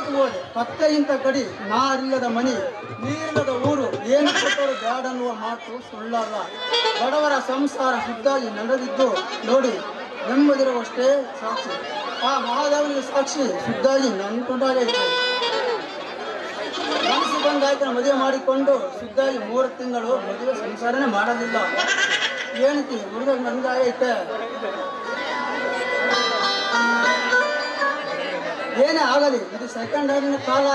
ಸೋತು ಹೋದೆ. ಕತ್ತೆಗಿಂತ ಕಡಿ ನಾರಿಲ್ಲದ ಮನಿ ನೀರಿಲ್ಲದ ಊರು, ಏನು ಕೊಟ್ಟರು ಬ್ಯಾಡನ್ನುವ ಮಾತು ಸುಳ್ಳಲ್ಲ. ಬಡವರ ಸಂಸಾರ ಶುದ್ಧಾಗಿ ನಡೆದಿದ್ದು ನೋಡಿ, ನೆಮ್ಮದಿರುವಷ್ಟೇ ಸಾಕ್ಷಿ. ಆ ಮಹಾದೇವನಿಗೆ ಸಾಕ್ಷಿ ಶುದ್ಧಾಗಿ ನನ್ಕೊಂಡಾಗೈತೆ ಮನಸ್ಸು ಬಂದಾಯ್ತನ ಮದುವೆ ಮಾಡಿಕೊಂಡು ಶುದ್ಧಾಗಿ ಮೂರು ತಿಂಗಳು ಮದುವೆ ಸಂಸಾರನೇ ಮಾಡೋದಿಲ್ಲ ಏನಕ್ಕೆ? ಹುಡುಗ ನಂದಾಗೈತೆ ಏನೇ ಆಗಲಿ, ಇದು ಸೆಕೆಂಡ್ ಆಗಿನ ಕಾಲ.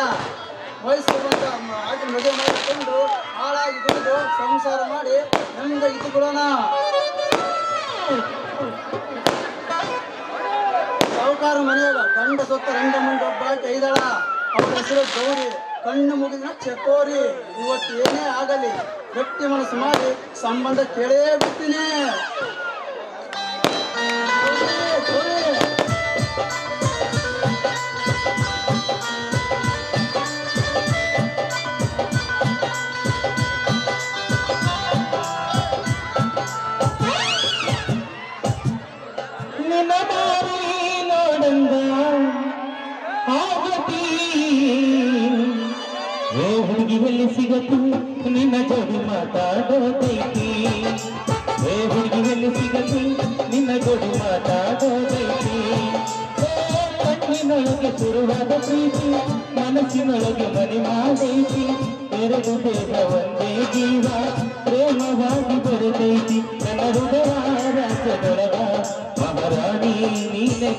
ವಯಸ್ಸು ಬಂದು ಆಗಿ ಮದುವೆ ಮಾಡಿಕೊಂಡು ಹಾಳಾಗಿ ದುಡಿದು ಸಂಸಾರ ಮಾಡಿ ನಮ್ಗೆ ಇದು ಕೊಡೋಣ. ಸಾಹುಕಾರ ಮನೆಯಾಗ ಗಂಡ ಸೊತ್ತ ರಂಡ ಮುಂಡ ಒಬ್ಬ ಐದಳ. ಅವ್ರ ಹೆಸರು ಗೌರಿ. ಕಣ್ಣು ಮುಗಿದಿನ ಚಕೋರಿ. ಇವತ್ತು ಏನೇ ಆಗಲಿ, ಗಟ್ಟಿ ಮನಸ್ಸು ಮಾಡಿ ಸಂಬಂಧ ಕೇಳೇ ಬಿಡ್ತೀನಿ. ಸಿಗತು ನಿನ್ನ ಜೋಡಿ ಮಾತಾಡೋದೈತಿ ಏ ಹುಡುಗಿ ಎಲ್ಲಿ ಸಿಗತು ನಿನ್ನ ಜೋಡಿ ಮಾತಾಡೋದೈತಿ ಏ ಕಣ್ಣಿನೊಳಗೆ ಶುರುವಾದ ಪ್ರೀತಿ ಮನಸ್ಸಿನೊಳಗೆ ಮನೆ ಮಾಡೈತಿ ಎರಡು ದೇಹ ಒಂದೇ ಜೀವ ಪ್ರೇಮವಾಗಿ ಬೆರೆದೈತಿ ನನ್ನ ಹೃದಯ ರಾಜದೊಳಗ ಮಹಾರಾಣಿ ನೀನೆ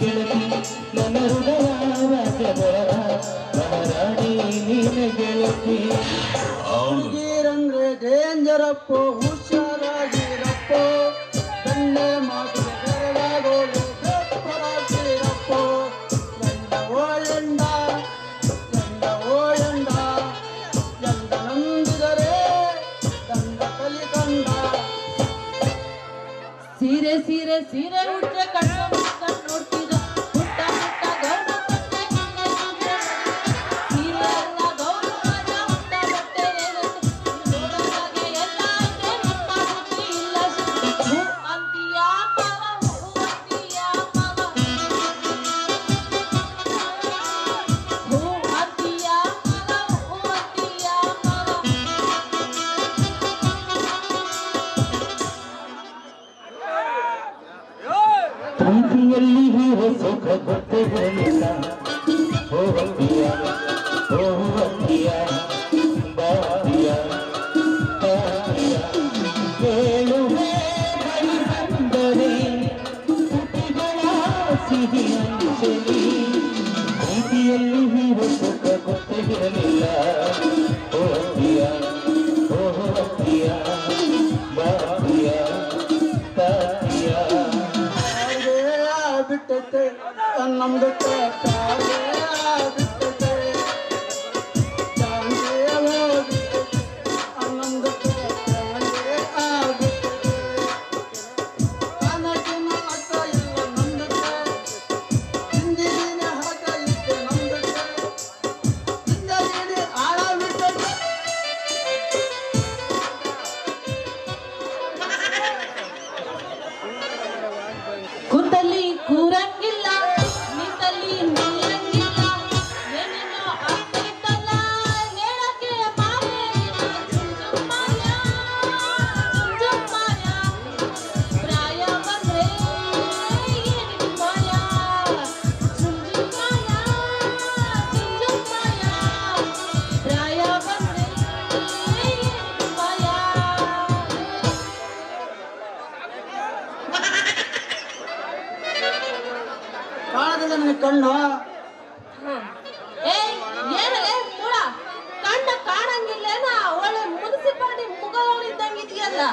ಇದೆಯಲ್ಲ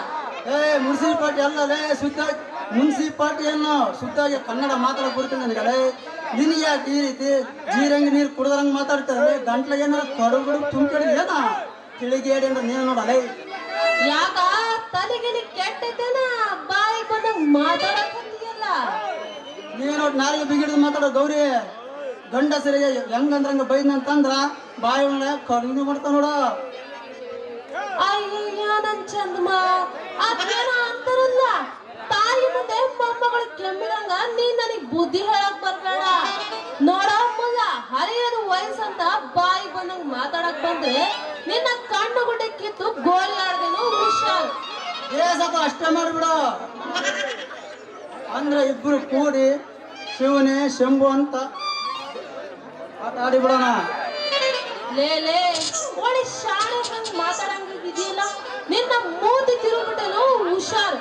ಏ ಮುನ್ಸಿಪಾಲ್ಟಿ ಅಲ್ಲಲೇ ಶುದ್ಧ ಮುನ್ಸಿಪಾಲ್ಟಿಯನ್ನು ಶುದ್ಧಾಗಿ ಕನ್ನಡ ಮಾತಾಡಕ್ ಬರುತ್ತೆ ನನಗೆ ನಿನಗೆ ಯಾಕೆ ಈ ರೀತಿ ಜೀರಂಗಿ ನೀರು ಕುಡ್ದಂಗೆ ಮಾತಾಡ್ತಾರೆ ಗಂಟ್ಲಿಗೆ ಏನಾರ ಕಡುಗಡು ತುಂಬಿಡಿ ಏನ? ತಿಳಿಗೇಡಿ ಅಂದ್ರೆ ನೀನು ನೋಡಲೇ. ಯಾಕ? ತಲೆಗಿಲಿ ಕೆಟ್ಟೈತೇನ ಬಾಯಿ ಬಂದಂಗ್ ಮಾತಾಡಕತ್ತೀಯಲ್ಲ ನೀನು ನೋಡಿ ನಾಲಿಗೆ ಬಿಗಿಡಿದು ಮಾತಾಡೋ ಗೌರಿ ಗಂಡಸರಿಗೆ ಹೆಂಗಂದ್ರಂಗ ಬೈದಂತಂದ್ರ ಬಾಯಿ ಒಳಗೆ ಕಡುಗು ಮಾಡ್ತಾ ನೋಡು. ಅಯ್ಯಯ್ಯ ನನ್ ಚಂದಮ್ಮ ಅದೇನ ಅಂತಾರಲ್ಲ, ತಾಯಿ ಮುಂದೆ ಮೊಮ್ಮಗಳು ಕೆಮ್ಮಿದಂಗ ನೀ ನನಗ್ ಬುದ್ಧಿ ಹೇಳಕ್ ಬರ್ಬೇಡ. ನೋಡಮ್ಮಲ್ಲ ಹರಿಯರು ವಯಸ್ಸಂತ ಬಾಯಿ ಬಂದಂಗ್ ಮಾತಾಡಕ್ ಬಂದ್ರೆ ನಿನ್ನ ಕಣ್ಣು ಗುಡ್ಡೆ ಕಿತ್ತು ಗೋಲಿ ಆಡ್ದೇನು ಹುಷಾರ್ ಅಷ್ಟೇ ಮಾಡಿಬಿಡು. ಅಂದ್ರೆ ಇಬ್ರು ಕೂಡಿ ಶಿವನೇ ಶಂಭು ಅಂತ ಆಟ ಆಡಿಬಿಡೋಣ ಲೇ ಲೇ ಒಳ್ಳೆ ಶಾಣೆ ಹಂಗ್ ಮಾತಾಡಂಗ ಇದೆಯಲ್ಲ ನಿನ್ನ ಮೂತಿ ತಿರುಗ್ಬಿಟ್ಟೇನು ಹುಷಾರ್.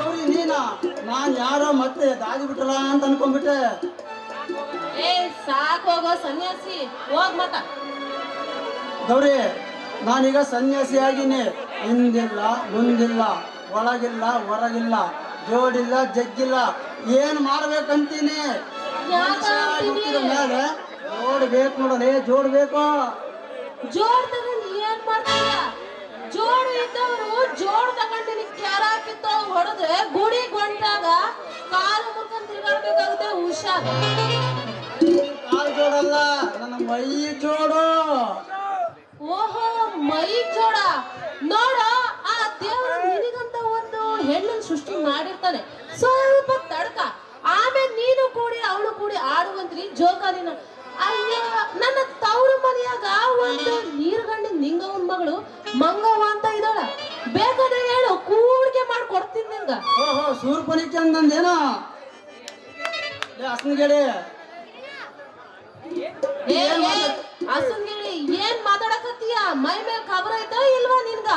ಗೌರಿ ನೀನ ನಾನ್ ಯಾರೋ ಮತ್ತೆ ದಾಗಿ ಅಂತ ಅನ್ಕೊಂಡ್ಬಿಟ್ಟೆ. ಏ ಸಾಕ್ ಹೋಗೋ ಸನ್ಯಾಸಿ ಹೋಗ್ ಮತ ಗೌರಿ ನಾನೀಗ ಸನ್ಯಾಸಿಯಾಗಿನಿ. ಹಿಂದಿಲ್ಲ ಮುಂದಿಲ್ಲ ಒಳಗಿಲ್ಲ ಹೊರಗಿಲ್ಲ ಜೋಡಿಲ್ಲ ಜಗ್ಗಿಲ್ಲ. ಏನ್ ಮಾಡ್ಬೇಕಂತೀನಿ? ಮೇಲೆ ಜೋಡ್ಬೇಕು ನೋಡಲೇ ಜೋಡ್ಬೇಕು. ಜೋಡ್ ತಗೊಂಡ್ ಏನ್ ಮಾಡ್ತೀಯ? ಜೋಡು ಇದ್ದವರು ಜೋಡ್ ತಗೊಂಡು ನಿನ್ ಕೆರ ಕಿತ್ತೋ ಹೊಡೆದ್ರೆ ಗುಡಿ ಗೊಂಟಾಗ ಕಾಲು ಮುರ್ಕೊಂಡ್ ತಿರ್ಗಾಡ್ಬೇಕಾಗುತ್ತೆ ಹುಷಾರ್. ಕಾಲ್ ಜೋಡಲ್ಲ ನನ್ನ ಮೈ ಜೋಡು. ಓಹೋ ಮೈ ಜೋಡ. ನೋಡ ಆ ದೇವರ ನಿನಗಂತ ಒಂದು ಹೆಣ್ಣನ್ ಸೃಷ್ಟಿ ಮಾಡಿರ್ತಾನೆ. ಸ್ವಲ್ಪ ತಡ್ಕ. ಆಮೇಲೆ ನೀನು ಕೂಡಿ ಅವಳು ಕೂಡಿ ಆಡುವಂತ್ರಿ ಜೋಕಾಲಿನ ಅಯ್ಯ ನನ್ನ ತವ್ರ ಮನೆಯಾಗ ಒಂದು ನೀರ್ಗಂಡಿ ನಿಂಗವನ್ ಮಗಳು ಮಂಗವ್ವ ಅಂತ ಇದ್ದಾಳ. ಬೇಕಾದ್ರೆ ಹೇಳು ಕೂಡಿಗೆ ಮಾಡಿ ಕೊಡ್ತೀನಿ ನಿಂಗ ಓಹೋ ಲೇ ಹಸ್ನಗೇಳಿ ಏ ಅಸಂಗಿಳಿ ಏನ್ ಮಾತಾಡಕತ್ತೀಯ? ಮೈ ಮೇಲೆ ಖಬರ ಐತೋ ಇಲ್ವಾ ನಿನ್ಗ?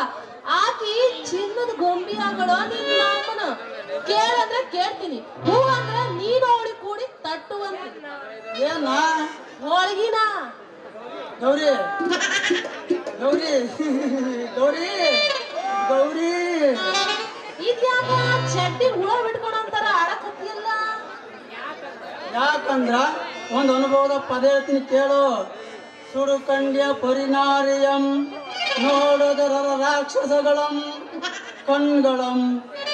ಆಕಿ ಚಿನ್ನದ ಗೊಂಬಿ ಆಗಳು ನಿನ್ನ ಅಮ್ಮನ ಕೇಳಂದ್ರೆ ಕೇಳ್ತೀನಿ. ಹೂ ಅಂದ್ರೆ ಅವಳಿ ಕೂಡಿ ತಟ್ಟುವಂತ. ಏನ? ಹೋಳಿಗಿನ? ಗೌರಿ. ಗೌರಿ. ಗೌರಿ. ಗೌರಿ. ಇದ್ಯಾಕ ಚಡ್ಡಿ ಹುಳ ಬಿಟ್ಕೊಂಡಂತಾರ ಆಡಕತ್ತಿಯಲ್ಲ? ಯಾಕಂದ್ರ ಒಂದು ಅನುಭವದ ಪದ ಹೇಳ್ತೀನಿ ಕೇಳು. ಸುಡುಕಂಡ್ಯ ಪರಿನಾರಿಯಂ ನೋಡುದರ ರಾಕ್ಷಸಗಳಂ, ಕಣ್ಗಳಂ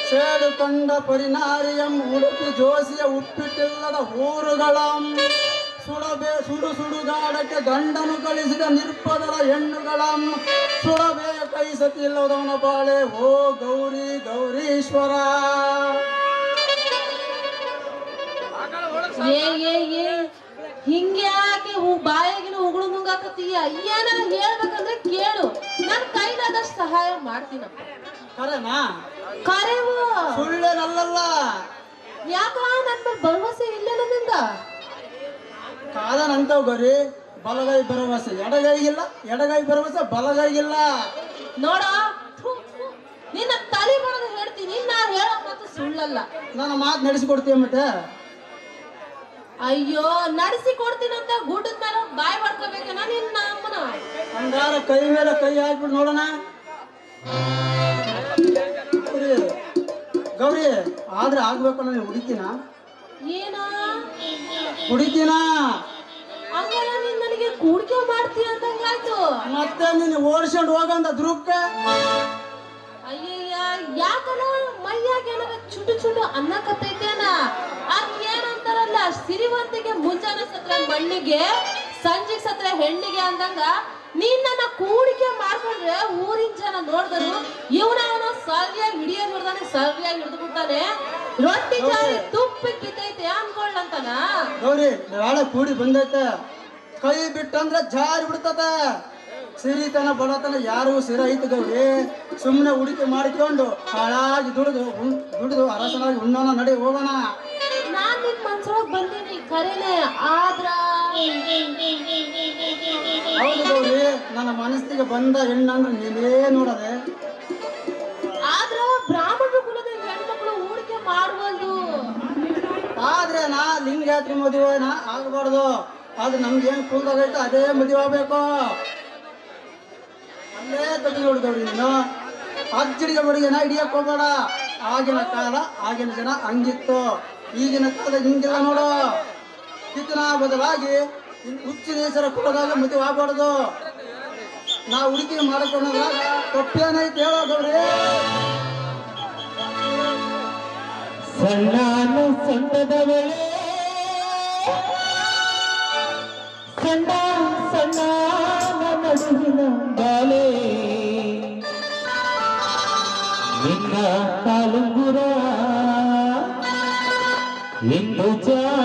ಸೇಡು ಕಂಡ ಪರಿನಾರಿಯಂ ಉಡುಪಿ ಜೋಸಿಯ ಉಪ್ಪಿಟ್ಟಿಲ್ಲದ ಊರುಗಳಂ. ಸುಡಬೇ ಸುಡು ಸುಡುಗಾಡಕ್ಕೆ ಗಂಡನು ಕಳಿಸಿದ ನಿರ್ಪದರ ಹೆಣ್ಣುಗಳಂ. ಸುಡಬೇ ಕೈ ಸತಿಲ್ಲದವನ ಬಾಳೆ ಓ ಗೌರಿ ಗೌರೀಶ್ವರ! ಏ ಏ ಬಾಯಾಗಿನ ಉಗುಳು ನುಂಗಾಕತ್ತೀಯ? ಏನಾರ ಹೇಳ್ಬೇಕಂದ್ರೆ ಕೇಳು. ನನ್ನ ಕೈಲಾದಷ್ಟು ಸಹಾಯ ಮಾಡ್ತೀನಪ್ಪ. ಕರೆನಾ? ಕರೆವು. ಸುಳ್ಳೇನಲ್ಲಲ್ಲ. ಯಾಕ ನನ್ ಮೇಲೆ ಭರವಸೆ ಇಲ್ಲ ನಿಂದ ಕಾದನಂತವ್ ಗರಿ ಬಲಗೈ ಭರವಸೆ. ಎಡಗೈಗಿಲ್ಲ ಎಡಗೈ ಭರವಸೆ ಬಲಗೈಗಿಲ್ಲ. ನೋಡ ಥು, ಥು. ನಿನ್ನ ತಲೆ ಬಡದು ಹೇಳ್ತೀನಿ ನಾನು ಹೇಳೋ ಮಾತು ಸುಳ್ಳಲ್ಲ. ನನ್ನ ಮಾತು ನಡೆಸಿಕೊಡ್ತೀಯ ಮತ್ತೆ? ಅಯ್ಯೋ ನಡೆಸಿ ಕೊಡ್ತೀನಂತ ಗುಡ್ಡದ ಮೇಲೆ ಹೋಗ್ ಬಾಯ್ ಮಾಡ್ಕೋಬೇಕನ ನಿನ್ನ ಅಮ್ಮನ. ಹಂಗಾರ ಕೈ ಮೇಲೆ ಕೈ ಹಾಕ್ಬಿಟ್ಟು ನೋಡೋಣ. ಗೌರಿ ಆದ್ರೆ ಆಗ್ಬೇಕು ನಾನು ಹುಡುಕಿನ ಏನ? ಹುಡುಕಿನ ಹಂಗಾರ ನೀನ್ ನನಗೆ ಕೂಡಿಕೆ ಮಾಡ್ತೀಯ ಅಂದಂಗಾಯ್ತು. ಮತ್ತೆ ನೀನು ಓಡಿಸ್ಕೊಂಡು ಹೋಗಂದ ಧ್ರುವಕ್ಕೆ ಅಯ್ಯಯ್ಯ ಯಾಕನ ಮೈಯಾಗ ಏನಾರ ಚುಟು ಚುಟು ಅನ್ನಕತ್ತೈತೇನ ಅದ್ ಏನಂತಾರಲ್ಲ ಸಿರಿವಂತಿಗೆ ಮುಂಜಾನೆ ಸತ್ರ ಮಣ್ಣಿಗೆ ಸಂಜೆ ಸತ್ರ ಹೆಣ್ಣಿಗೆ ಅಂದಂಗ ನೀನ್ ನನ್ನ ಕೂಡಿಕೆ ಮಾಡ್ಕೊಂಡ್ರೆ ಊರಿನ ಜನ ನೋಡಿದ್ರು ಇವನ ಅವನು ಸರಿಯಾಗಿ ಹಿಡಿಯೋದ್ ನೋಡ್ದಾನೆ ಸರಿಯಾಗಿ ಹಿಡಿದು ಬಿಡ್ತಾನೆ. ರೊಟ್ಟಿ ಜಾರಿ ತುಪ್ಪ ಕಿತ್ತೈತೆ ಅನ್ಕೊಳ್ಳಂತನ ಗೌರಿ ನಾಳೆ ಕೂಡಿ ಬಂದೈತೆ. ಕೈ ಬಿಟ್ಟಂದ್ರೆ ಜಾರಿ ಬಿಡ್ತದ. ಸಿರಿತನ ಬಡತನ ಯಾರಿಗೂ ಸಿರ ಐತೆ ಗೌರಿ. ಸುಮ್ಮನೆ ಹುಡುಕಿ ಮಾಡಿಕೊಂಡು ಹಾಳಾಗಿ ದುಡಿದು ದುಡಿದು ಅರಸನಾಗಿ ಉಣ್ಣೋಣ ನಡಿ ಹೋಗೋಣ. ನಾನ್ ನಿನ್ ಮನ್ಸೊಳಗ್ ಬಂದೀನಿ ಖರೇನೆ ಆದ್ರ. ಹೌದು ಗೌರಿ ನನ್ನ ಮನಸ್ಸಿಗೆ ಬಂದ ಹೆಣ್ಣಂದ್ರೆ ನೀನೇ ನೋಡದೆ. ಆದ್ರ ಬ್ರಾಹ್ಮಣರು ಕುಲದ ಹೆಣ್ಮಕ್ಳು ಹೂಡಿಕೆ ಮಾಡಬಲ್ದು ಆದ್ರೆ ನಾ ಲಿಂಗಯಾತ್ರಿ ಮದುವೆನ ಆಗಬಾರ್ದು. ಅದು ಏನ್ ಕುಲ್ದಾಗೈತೆ ಅದೇ ಮದುವೆ ಆಗ್ಬೇಕು. ಅಲ್ಲೇ ತಪ್ಪಿ ನೋಡಿದವ್ರಿ ನೀನು. ನೀನು ಬಡಿಗೆ ನಾ ಹಿಡಿಯಕ್ ಹೋಗ್ಬೇಡ. ಆಗಿನ ಕಾಲ ಆಗಿನ ಜನ ಹಂಗಿತ್ತು. ಈಗಿನ ಕಾಲದಾಗ ಹಿಂಗಿಲ್ಲ ನೋಡೋ. ಕಿತ್ತನ ಬದಲಾಗಿ ಹುಚ್ಚು ನೇಸರ ಕೊಡೋದಾಗ ಮದುವೆ ಆಗ್ಬಾರ್ದು. ನಾವು ಹುಡುಗಿ ಮಾಡಿಕೊಂಡಾಗ ತಪ್ಪೇನೈತೆ ಹೇಳೋದವ್ರಿ ಸಣ್ಣಾನು ಸೊಂಟದವಳೆ ಸಣ್ಣ ಸಣ್ಣ ನಡುವಿನ ಬಾಲೆ ನಿನ್ನ ಕಾಲುಂಗುರ 你不在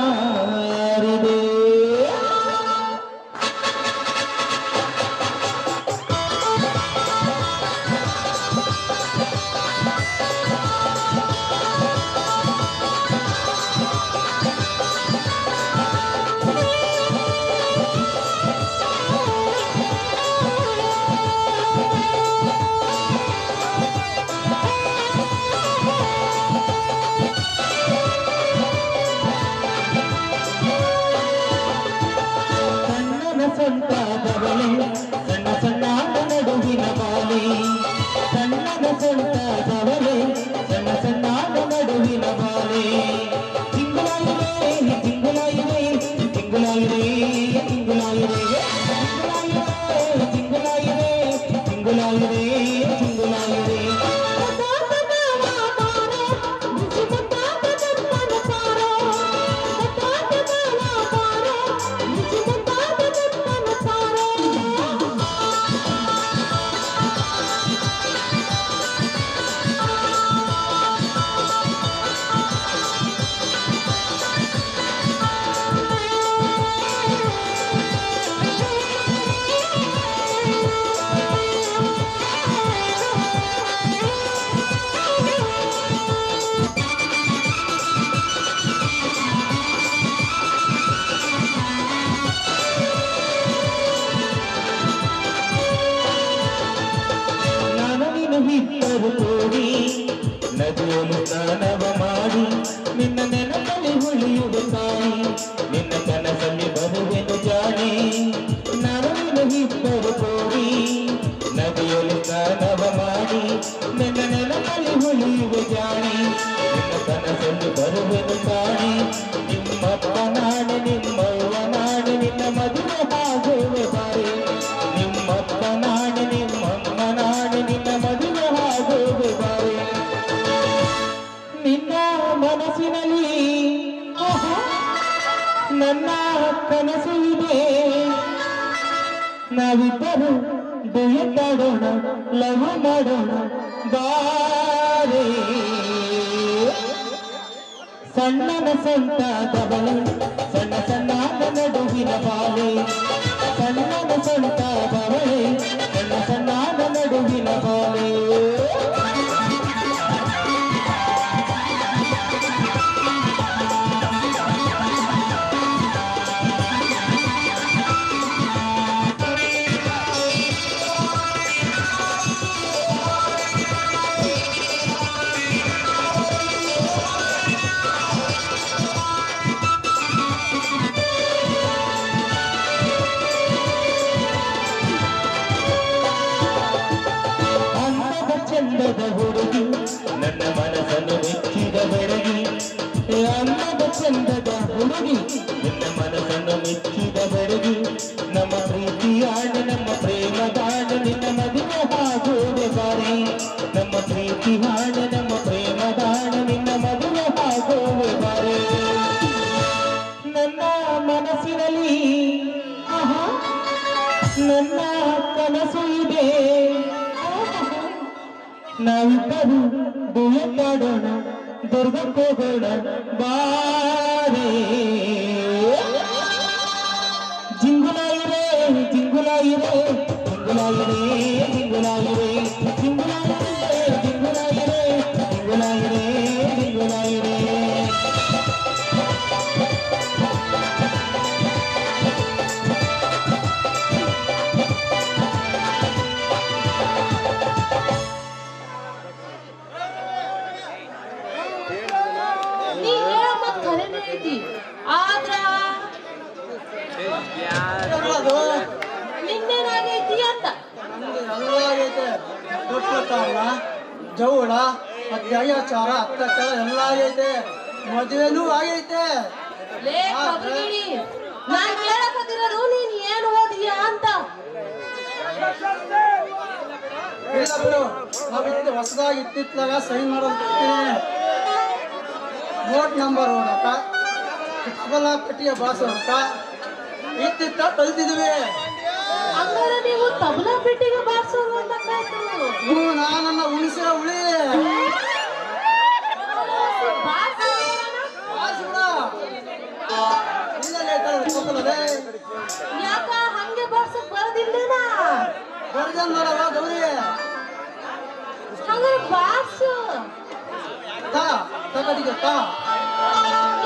తగిన పాలే తన్నను చెంత పవడే ಅನ್ನದ ಚಂದದ ಹುಡುಗಿ. ನಿನ್ನ ಮನಸ್ಸನ್ನು ಮೆಚ್ಚಿದ ಬೆಳಗಿ ನಮ್ಮ ಪ್ರೀತಿಯಾಡ ನಮ್ಮ ಪ್ರೇಮದಾಡ ನಿನ್ನ ಮದುವೆ ಆಗೋದು ಬಾರಿ ನಮ್ಮ ಪ್ರೀತಿ புகழ வா ಇಲ್ಲ ಹೊಸದಾಗಿ ಇತ್ತಿತ್ತಲಾಗ ಸೈನ್ ಮಾಡೋದು ಬೋಟ್ ನಂಬರ್ ಹೊಡಕ ಕಬಲ ಕಟ್ಟಿಯ ಬಾಸು ಹೊಡಕ ಇತ್ತಿತ್ತ ಕಲ್ತಿದ್ವಿ. ತಬಲಾ ಅಂತ ಹ್ಞೂ ನಾನನ್ನ ಉಳಿಸಿರ ಉಳಿ. ಯಾಕ ಹಂಗೆ ಗೌರಿ. ಹಂಗಾರೆ ಬಾಸು ತಾ ತಗಡಿಗೆ ತಾ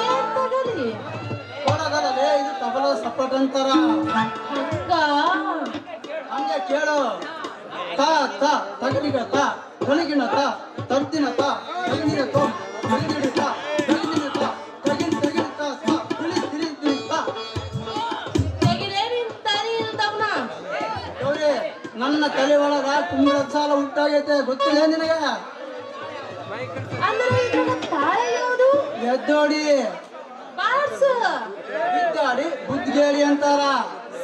ಏನ್ ಕೊಡಗಲೇ ಇದು ತಬಲ ಸಪಟ್ ಅಂತಾರ ಹಂಗ ಹಂಗೆ ಕೇಳು ತಾ ತಾ ತಗಡಿಗ ತಾ ತಳಗಿನ ತಾ ತರ್ದಿನ ತಾ ಉಂಟಾಗೈತೆ ಗೊತ್ತಿಲ್ಲ ನಿನಗ. ಎದ್ದೋಡಿ. ಬಿದ್ದಾಡಿ ಬುದ್ಧಿಗೇಡಿ ಅಂತಾರ.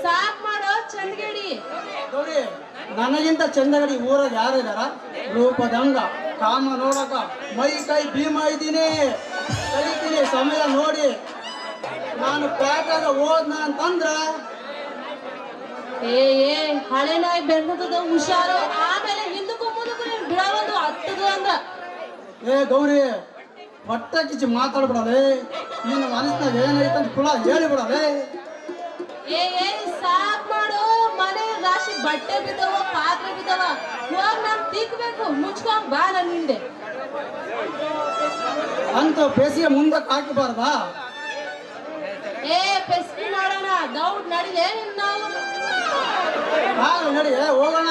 ಸಾಕ್ ಮಾಡೋ ಚಂದ್ಗೇಡಿ. ಗೌರಿ ನನಗಿಂತ ಚಂದಗಡಿ ಊರಾಗ ಯಾರಿದಾರ ರೂಪದಂಗ ಕಾಮ ನೋಡಕ ಮೈ ಕೈ ಭೀಮ ಇದ್ದೀನಿ. ಕಲಿತೀನಿ ಸಮಯ ನೋಡಿ. ನಾನು ಪ್ಯಾಕಾಗ ಹೋದ್ನ ಅಂತಂದ್ರ? ಏ ಏ ಹಳೆ ನಾಯಿ ಹುಷಾರು ಆಮೇಲೆ ಹಿಂದಕ್ಕೂ ಮುಂದಕ್ಕೂ ನೀನ್ ಬಿಡವೊಂದು ಹತ್ತದು ಅಂದ ಏ ಗೌರಿ ಹೊಟ್ಟೆ ಕಿಚ್ಚಿ ಮಾತಾಡ್ಬಿಡಲೇ. ನಿನ್ನ ಮನಸ್ಸಿನಾಗ ಏನೈತೆ ಅಂತ ಕುಳ ಹೇಳಿಬಿಡಲೇ. ಏ ಏ ಸಾಕ್ ಮಾಡು. ಮನೆ ರಾಶಿ ಬಟ್ಟೆ ಬಿದ್ದವ ಪಾತ್ರೆ ಬಿದ್ದವ. ಹೋಗ್ ನಾನು ತಿಕ್ಬೇಕು ಮುಚ್ಕೊಂಡ್ ಬಾ ನನ್ ಹಿಂದೆ. ಅಂತ ಬೇಸಿಗೆ ಮುಂದೆ ಹಾಕಬಾರ್ದಾ? ಏ ಪೆಸ್ಕಿ ಮಾಡೋಣ. ದೌಡ್ ನಡಿ ನಿನ್ ನಾವು ನಡಿ ಹೋಗೋಣ.